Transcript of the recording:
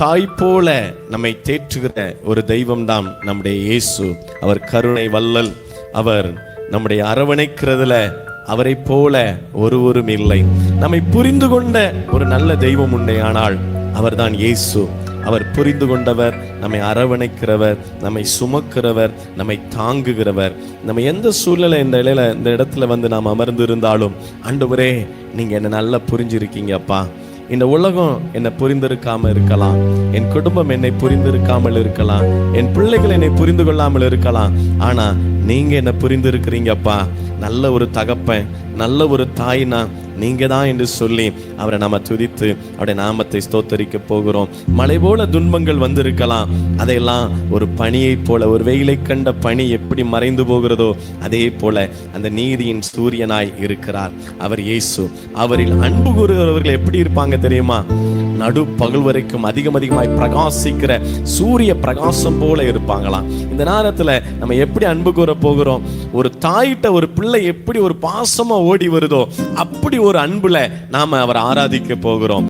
தாய் போல நம்மை தேற்றுகிற ஒரு தெய்வம்தான் நம்முடைய இயேசு. அவர் கருணை வல்லல் அவர் நம்முடைய அரவணைக்கிறதுல அவரை போல ஒருவரும் இல்லை. நம்மை புரிந்து கொண்ட ஒரு நல்ல தெய்வம் உண்டே ஆனால் அவர்தான் இயேசு. அவர் புரிந்து கொண்டவர் நம்மை அரவணைக்கிறவர் நம்மை சுமக்கிறவர் நம்மை தாங்குகிறவர். நம்ம எந்த சூழ்நிலை இந்த இடையில இந்த இடத்துல வந்து நாம் அமர்ந்து இருந்தாலும் ஆண்டவரே நீங்க என்ன நல்லா புரிஞ்சிருக்கீங்கப்பா இந்த உலகம் என்னை புரிந்திருக்காமல் இருக்கலாம். என் குடும்பம் என்னை புரிந்திருக்காமல் இருக்கலாம். என் பிள்ளைகள் என்னை புரிந்து கொள்ளாமல் இருக்கலாம். ஆனால் நீங்கள் என்னை புரிந்திருக்கிறீங்கப்பா. நல்ல ஒரு தகப்பன் நல்ல ஒரு தாய்னா நீங்க தான் என்று சொல்லி அவரை நாம துதித்து அவருடைய நாமத்தை ஸ்தோத்தரிக்க போகிறோம். மலை போல துன்பங்கள் வந்திருக்கலாம். அதையெல்லாம் ஒரு பனியைப் போல ஒரு வெயிலை கண்ட பனி எப்படி மறைந்து போகிறதோ அதே போல அந்த நீதியின் சூரியனாய் இருக்கிறார். அவர் இயேசு. அவரில் அன்பு கூறுகிறவர்கள் எப்படி இருப்பாங்க தெரியுமா? நடு பகல் வரைக்கும் அதிகம் அதிகமாய் பிரகாசிக்கிற சூரிய பிரகாசம் போல இருப்பாங்களாம். இந்த நேரத்துல நம்ம எப்படி அன்பு கூற போகிறோம்? ஒரு தாயிட்ட ஒரு பிள்ளை எப்படி ஒரு பாசமா ஓடி வருதோ அப்படி ஒரு அன்புல நாம அவர் ஆராதிக்க போகிறோம்.